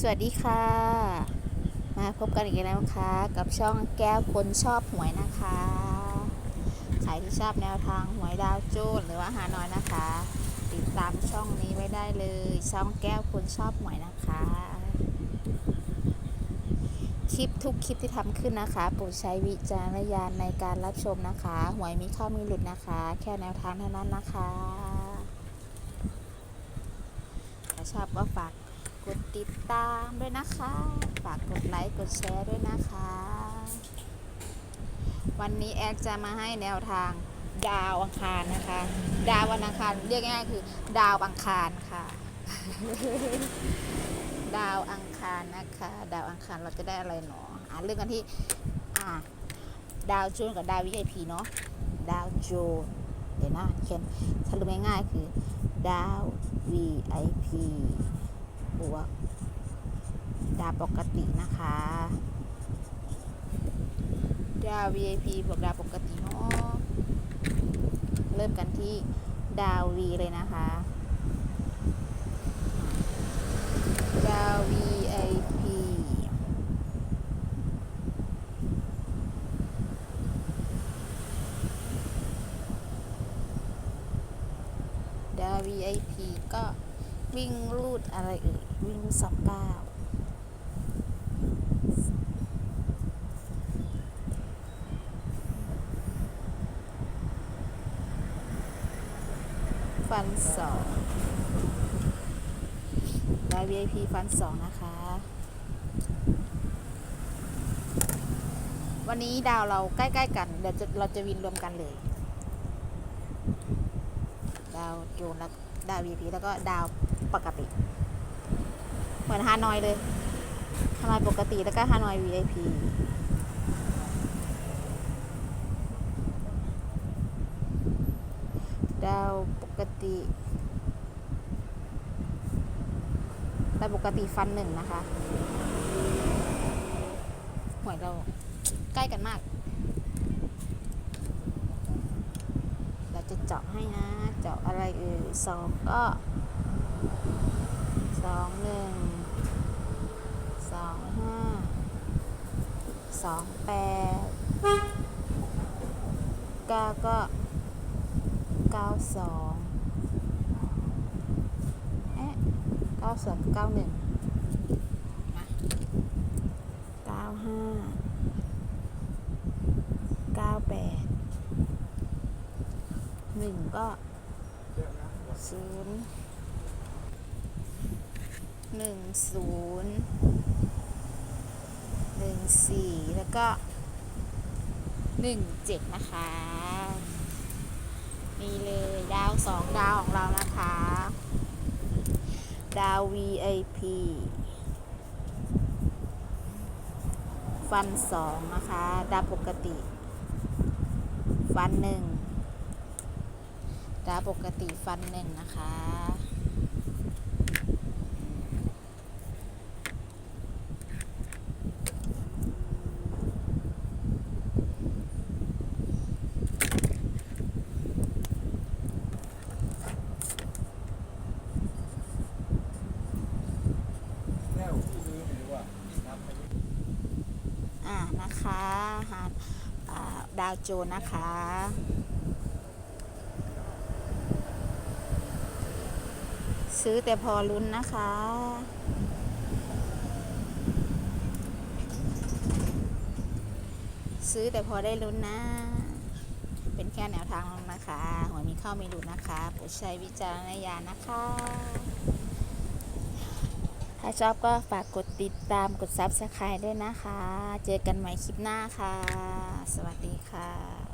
สวัสดีค่ะ มาพบกันอีกแล้วนะคะ กับช่องแก้วคนชอบหวยนะคะใครที่ชอบแนวทางหวยดาวโจูนหรือว่าฮาน้อยนะคะ ติดตามช่องนี้ไว้ได้เลย ช่องแก้วคนชอบหวยนะคะ คลิปทุกคลิปที่ทำขึ้นนะคะโปรดใช้วิจารณญาณในการรับชมนะคะ หวยมีเข้ามีหลุดนะคะ แค่แนวทางเท่านั้นนะคะถ้าชอบก็ฝาก กดติดตามด้วยนะคะ ฝากกดไลค์กดแชร์ด้วยนะคะ วันนี้แอดจะมาให้แนวทางดาวอังคารนะคะ ดาววันอังคารเรียกง่ายคือ ดาวอังคารค่ะ ดาวอังคารนะคะ ดาวอังคารเราจะได้อะไรหนออ่านเรื่องกันที่อ่าดาวโจนกับดาววิไอพีเนาะดาวโจนเดี๋ยวนะเขียนสรุปง่ายๆคือดาว VIP บวกดาวปกตินะคะดาว VIP บวกดาวปกติเนาะเริ่มกันที่ดาว V เลยนะคะ ดาว VIP ดาว VIP ก็วิ่งรูดอะไรเอ่ย วิ่งรูสองเก้าฟันสองดาว VIP ฟันสองนะคะ วันนี้ดาวเราใกล้ ๆ กัน เดี๋ยวเราจะวินรวมกันเลย ดาวโจนแล้วดาว VIP แล้วก็ดาวปกติ เหมือนฮานอยเลยฮานอยปกติแล้วก็ฮานอย VIP ดาวปกติดาวปกติฟันหนึ่งนะคะหวยเราใกล้กันมาก เราจะเจาะให้นะ เจาะอะไรเอ่ยสองก็สองหนึ่ง องห้าสองแปดเก้าก็เก้าสองเอ๊ะเก้าสองเก้าหนึ่งเก้าห้าเก้าแปดหนึ่งก็ศูนย์หนึ่งศูนย์ หนึ่งสี่แล้วก็หนึ่งเจ็ดนะคะนี่เลยดาวสองดาวของเรานะคะ ดาว VIP ฟันสองนะคะ ดาวปกติ ฟันหนึ่งดาวปกติฟันหนึ่งนะคะ แล้วที่นี้หรือว่าที่ทำไป อ่า นะคะหาดาวโจนนะคะซื้อแต่พอลุ้นนะคะ ซื้อแต่พอได้ลุ้นนะ เป็นแค่แนวทางนะคะหัวยมีเข้ามีหลุดนะคะโปรดใช้วิจารณญาณนะคะ ถ้าชอบก็ฝากกดติดตามกด Subscribe ด้วยนะคะ เจอกันใหม่คลิปหน้าค่ะ สวัสดีค่ะ